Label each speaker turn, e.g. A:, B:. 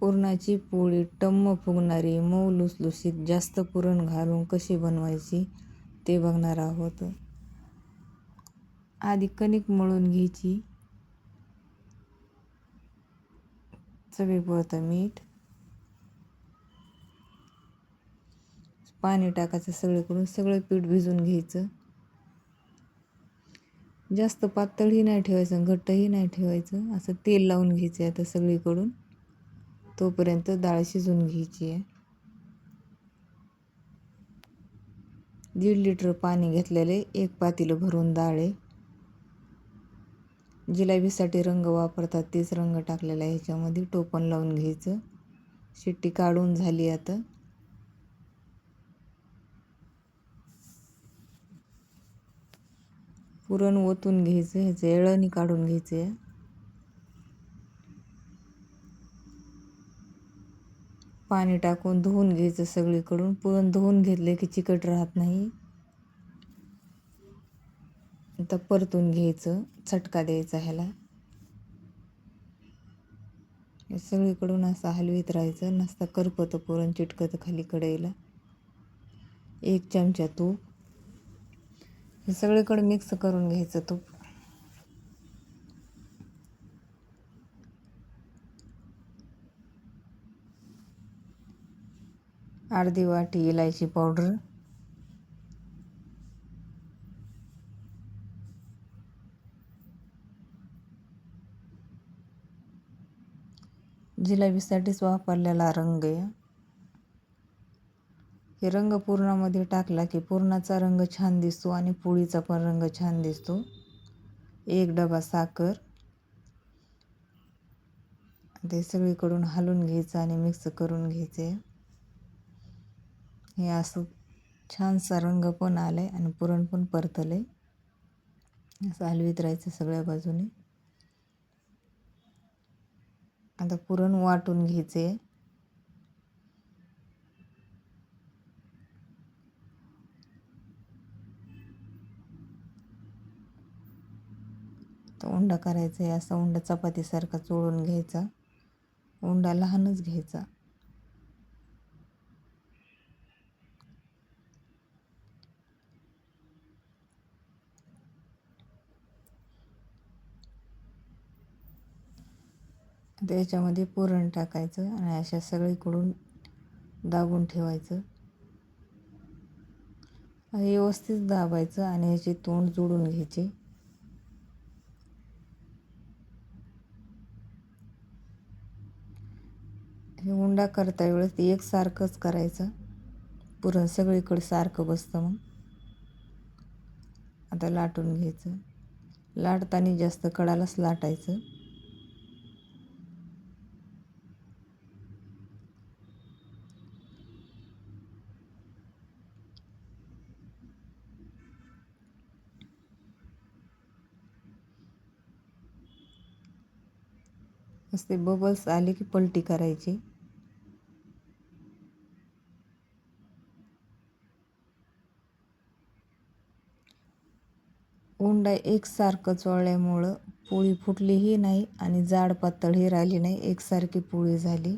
A: पुरणाची पोळी टम्म फुगणारी मऊ लुसलुशीत जास्त पुरण घालून कशी बनवायची ते बघणार आहोत. आधी कणिक मळून घ्यायची. चवीपुरतं मीठ. पाणी टाकायचं सगळीकडून सगळं पीठ भिजून घ्यायचं. जास्त पातळही नाही ठेवायचं घट्टही नाही ठेवायचं. असं तेल लावून घ्यायचं आहे आता सगळीकडून. तोपर्यंत डाळ शिजून घ्यायची आहे. दीड लिटर पाणी घेतलेले एक पातील भरून डाळ आहे. जिलेबीसाठी रंग वापरतात तेच रंग टाकलेला आहे. ह्याच्यामध्ये टोपण लावून घ्यायचं. शिट्टी काढून झाली आता. पुरण ओतून घ्यायचं ह्याचं एळणी काढून घ्यायचं आहे. पाणी टाकून धुवून घ्यायचं सगळीकडून. पुरण धुवून घेतले की चिकट राहत नाही. आता परतून घ्यायचं चटका द्यायचा ह्याला. सगळीकडून असं हलवीत राहायचं. नसता करपतं पुरण चिटकतं खाली कढईला. एक चमचा तूप. हे सगळीकडे मिक्स करून घ्यायचं तूप. अर्धी वाटी इलायची पावडर. जिलेबीसाठीच वापरलेला रंग आहे. हे रंग पूर्णामध्ये टाकला की पूर्णाचा रंग छान दिसतो आणि पोळीचा पण रंग छान दिसतो. एक डबा साखर. ते सगळीकडून हलून घ्यायचं आणि मिक्स करून घ्यायचे हे असं छानसा रंग पण आला आहे आणि पुरण पण परतलं आहे असं हलवीत राहायचं सगळ्या बाजूने. आता पुरण वाटून घ्यायचे तर उंडा करायचा आहे असा उंडा चपातीसारखा चोळून घ्यायचा. उंडा लहानच घ्यायचा. त्याच्यामध्ये पुरण टाकायचं आणि अशा सगळीकडून दाबून ठेवायचं. व्यवस्थित दाबायचं आणि ह्याचे तोंड जोडून घ्यायचे. हे उंडा करता वेळेस ते एकसारखंच करायचं. पुरण सगळीकडे सारखं बसतं मग आता लाटून घ्यायचं. लाटताना जास्त कडालाच लाटायचं. ते बबल्स आले की पलटी करायची. उंडा एकसारखं चोळल्यामुळं पोळी फुटलीही नाही आणि जाड पातळही राहिली नाही. एकसारखी पोळी झाली.